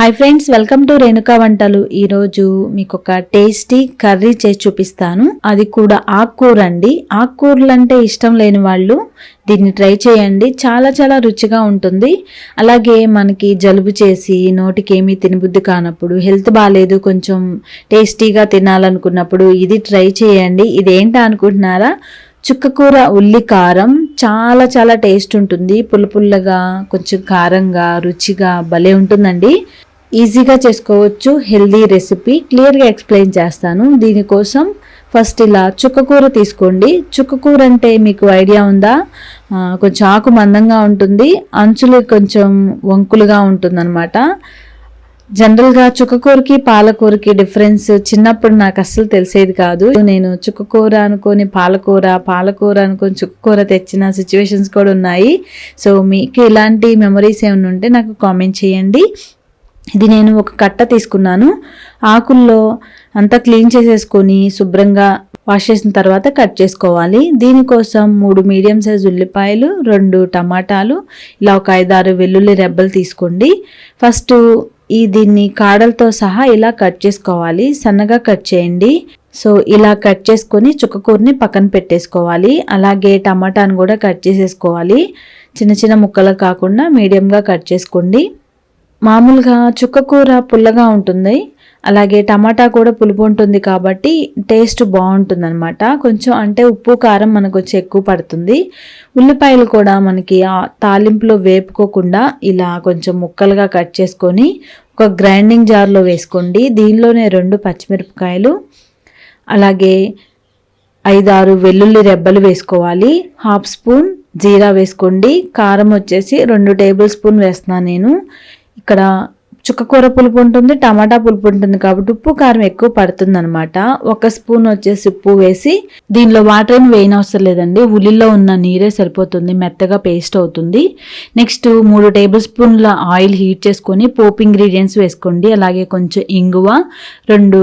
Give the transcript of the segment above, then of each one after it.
Hi friends welcome to Renuka వంటలు ఈరోజు మీకు ఒక టేస్టీ కర్రీ చేసి చూపిస్తాను. అది కూడా ఆకుకూర అండి. ఆకుకూరలు అంటే ఇష్టం లేని వాళ్ళు దీన్ని ట్రై చేయండి. చాలా చాలా రుచిగా ఉంటుంది. అలాగే మనకి జలుబు చేసి నోటికి ఏమీ తినబుద్ధి కానప్పుడు హెల్త్ బాగాలేదు కొంచెం టేస్టీగా తినాలనుకున్నప్పుడు ఇది ట్రై చేయండి. ఇదేంటా అనుకుంటున్నారా? చుక్కకూర ఉల్లి కారం చాలా చాలా టేస్ట్ ఉంటుంది. పుల్ల పుల్లగా కొంచెం కారంగా రుచిగా భలే ఉంటుందండి. ఈజీగా చేసుకోవచ్చు హెల్దీ రెసిపీ. క్లియర్గా ఎక్స్ప్లెయిన్ చేస్తాను. దీనికోసం ఫస్ట్ ఇలా చుక్కకూర తీసుకోండి. చుక్కకూర అంటే మీకు ఐడియా ఉందా? కొంచెం ఆకు మందంగా ఉంటుంది. అంచులు కొంచెం వంకులుగా ఉంటుందన్నమాట. జనరల్గా చుక్కకూరకి పాలకూరకి డిఫరెన్స్ చిన్నప్పుడు నాకు అస్సలు తెలిసేది కాదు. నేను చుక్కకూర అనుకొని పాలకూర పాలకూర అనుకొని చుక్కకూర తెచ్చిన సిచ్యువేషన్స్ కూడా ఉన్నాయి. సో మీకు ఇలాంటి మెమరీస్ ఏమైనా ఉంటే నాకు కామెంట్ చేయండి. ఇది నేను ఒక కట్ట తీసుకున్నాను. ఆకుల్లో అంతా క్లీన్ చేసేసుకొని శుభ్రంగా వాష్ చేసిన తర్వాత కట్ చేసుకోవాలి. దీనికోసం మూడు మీడియం సైజ్ ఉల్లిపాయలు రెండు టమాటాలు ఇలా ఒక ఐదారు వెల్లుల్లి రెబ్బలు తీసుకోండి. ఫస్ట్ ఈ దీన్ని కాడలతో సహా ఇలా కట్ చేసుకోవాలి. సన్నగా కట్ చేయండి. సో ఇలా కట్ చేసుకొని చుక్కకూరని పక్కన పెట్టేసుకోవాలి. అలాగే టమాటాను కూడా కట్ చేసేసుకోవాలి. చిన్న చిన్న ముక్కలు కాకుండా మీడియంగా కట్ చేసుకోండి. మామూలుగా చుక్కకూర పుల్లగా ఉంటుంది. అలాగే టమాటా కూడా పులుపు ఉంటుంది కాబట్టి టేస్ట్ బాగుంటుంది అనమాట కొంచెం అంటే ఉప్పు కారం మనకు వచ్చి ఎక్కువ పడుతుంది. ఉల్లిపాయలు కూడా మనకి ఆ తాలింపులో వేపుకోకుండా ఇలా కొంచెం ముక్కలుగా కట్ చేసుకొని ఒక గ్రైండింగ్ జార్లో వేసుకోండి. దీనిలోనే రెండు పచ్చిమిరపకాయలు అలాగే ఐదారు వెల్లుల్లి రెబ్బలు వేసుకోవాలి. హాఫ్ స్పూన్ జీరా వేసుకోండి. కారం వచ్చేసి రెండు టేబుల్ స్పూన్ వేస్తున్నాను నేను. ఇక్కడ చుక్కకూర పులుపు ఉంటుంది టమాటా పులుపు ఉంటుంది కాబట్టి ఉప్పు కారం ఎక్కువ పడుతుంది అనమాట ఒక స్పూన్ వచ్చేసి ఉప్పు వేసి దీనిలో వాటర్ ఏమి వేయనవసరం లేదండి. ఉల్లిలో ఉన్న నీరే సరిపోతుంది మెత్తగా పేస్ట్ అవుతుంది. నెక్స్ట్ మూడు టేబుల్ స్పూన్ల ఆయిల్ హీట్ చేసుకొని పోపు ఇంగ్రీడియంట్స్ వేసుకోండి. అలాగే కొంచెం ఇంగువ రెండు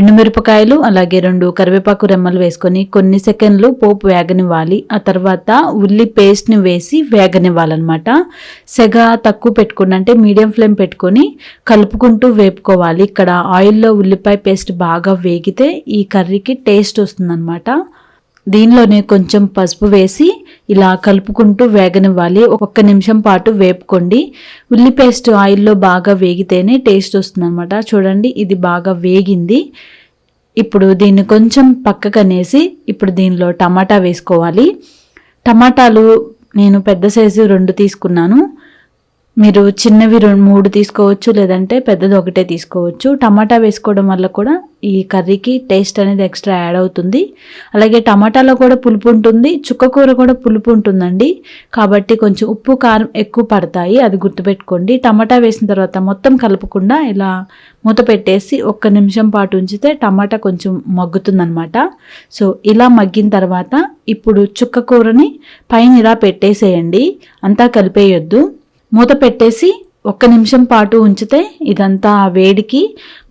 ఎండుమిరపకాయలు అలాగే రెండు కరివేపాకు రెమ్మలు వేసుకొని కొన్ని సెకండ్లు పోపు వేగనివ్వాలి. ఆ తర్వాత ఉల్లి పేస్ట్ని వేసి వేగనివ్వాలన్నమాట. సెగ తక్కువ పెట్టుకుని అంటే మీడియం ఫ్లేమ్ పెట్టుకొని కలుపుకుంటూ వేపుకోవాలి. ఇక్కడ ఆయిల్లో ఉల్లిపాయ పేస్ట్ బాగా వేగితే ఈ కర్రీకి టేస్ట్ వస్తుందన్నమాట. దీనిలోనే కొంచెం పసుపు వేసి ఇలా కలుపుకుంటూ వేగనివ్వాలి. ఒక్క నిమిషం పాటు వేపుకోండి. ఉల్లి పేస్ట్ ఆయిల్లో బాగా వేగితేనే టేస్ట్ వస్తుందన్నమాట. చూడండి ఇది బాగా వేగింది. ఇప్పుడు దీన్ని కొంచెం పక్కకనేసి ఇప్పుడు దీనిలో టమాటా వేసుకోవాలి. టమాటాలు నేను పెద్ద సైజు రెండు తీసుకున్నాను. మీరు చిన్నవి రెండు మూడు తీసుకోవచ్చు లేదంటే పెద్దది ఒకటే తీసుకోవచ్చు. టమాటా వేసుకోవడం వల్ల కూడా ఈ కర్రీకి టేస్ట్ అనేది ఎక్స్ట్రా యాడ్ అవుతుంది. అలాగే టమాటాలో కూడా పులుపు ఉంటుంది చుక్కకూర కూడా పులుపు ఉంటుందండి. కాబట్టి కొంచెం ఉప్పు కారం ఎక్కువ పడతాయి అది గుర్తుపెట్టుకోండి. టమాటా వేసిన తర్వాత మొత్తం కలపకుండా ఇలా మూత పెట్టేసి ఒక్క నిమిషం పాటు ఉంచితే టమాటా కొంచెం మగ్గుతుందనమాట సో ఇలా మగ్గిన తర్వాత ఇప్పుడు చుక్కకూరని పైన ఇలా పెట్టేసేయండి. అంతా కలిపేయొద్దు. మూత పెట్టేసి ఒక్క నిమిషం పాటు ఉంచితే ఇదంతా ఆ వేడికి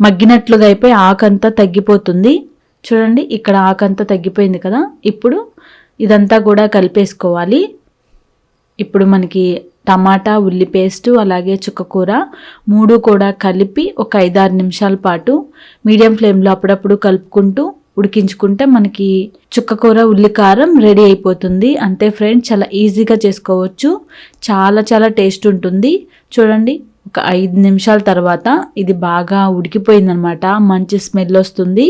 మగ్గినట్లుగా అయిపోయి ఆకంతా తగ్గిపోతుంది. చూడండి ఇక్కడ ఆకంతా తగ్గిపోయింది కదా. ఇప్పుడు ఇదంతా కూడా కలిపేసుకోవాలి. ఇప్పుడు మనకి టమాటా ఉల్లి పేస్టు అలాగే చుక్కకూర మూడు కూడా కలిపి ఒక ఐదారు నిమిషాల పాటు మీడియం ఫ్లేమ్లో అప్పుడప్పుడు కలుపుకుంటూ ఉడికించుకుంటే మనకి చుక్కకూర ఉల్లికారం రెడీ అయిపోతుంది. అంతే ఫ్రెండ్స్ చాలా ఈజీగా చేసుకోవచ్చు. చాలా చాలా టేస్ట్ ఉంటుంది. చూడండి ఒక ఐదు నిమిషాల తర్వాత ఇది బాగా ఉడికిపోయిందనమాట. మంచి స్మెల్ వస్తుంది.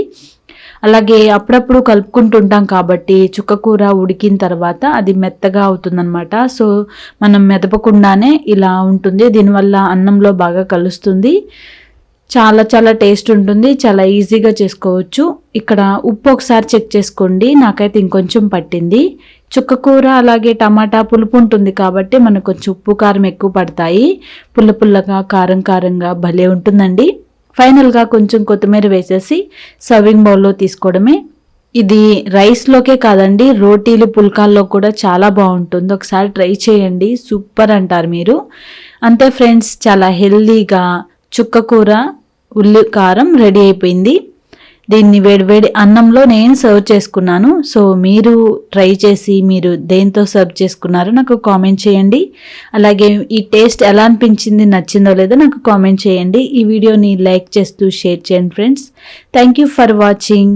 అలాగే అప్పుడప్పుడు కలుపుకుంటుంటాం కాబట్టి చుక్కకూర ఉడికిన తర్వాత అది మెత్తగా అవుతుందన్నమాట సో మనం మెదపకుండానే ఇలా ఉంటుంది. దీనివల్ల అన్నంలో బాగా కలుస్తుంది. చాలా చాలా టేస్ట్ ఉంటుంది చాలా ఈజీగా చేసుకోవచ్చు. ఇక్కడ ఉప్పు ఒకసారి చెక్ చేసుకోండి నాకైతే ఇంకొంచెం పట్టింది. చుక్కకూర అలాగే టమాటా పులుపు ఉంటుంది కాబట్టి మనకు కొంచెం ఉప్పు కారం ఎక్కువ పడతాయి. పుల్ల పుల్లగా కారం కారంగా భలే ఉంటుందండి. ఫైనల్గా కొంచెం కొత్తిమీర వేసేసి సర్వింగ్ బౌల్లో తీసుకోవడమే. ఇది రైస్లోకే కాదండి రోటీలు పుల్కాల్లో కూడా చాలా బాగుంటుంది. ఒకసారి ట్రై చేయండి సూపర్ అంటారు మీరు. అంతే ఫ్రెండ్స్ చాలా హెల్దీగా చుక్క కూర ఉల్లి కారం రెడీ అయిపోయింది. దీన్ని వేడివేడి అన్నంలో నేను సర్వ్ చేసుకున్నాను. సో మీరు ట్రై చేసి మీరు దేంతో సర్వ్ చేసుకున్నారో నాకు కామెంట్ చేయండి. అలాగే ఈ టేస్ట్ ఎలా అనిపించింది నచ్చిందో లేదో నాకు కామెంట్ చేయండి. ఈ వీడియోని లైక్ చేస్తూ షేర్ చేయండి friends. Thank you for watching.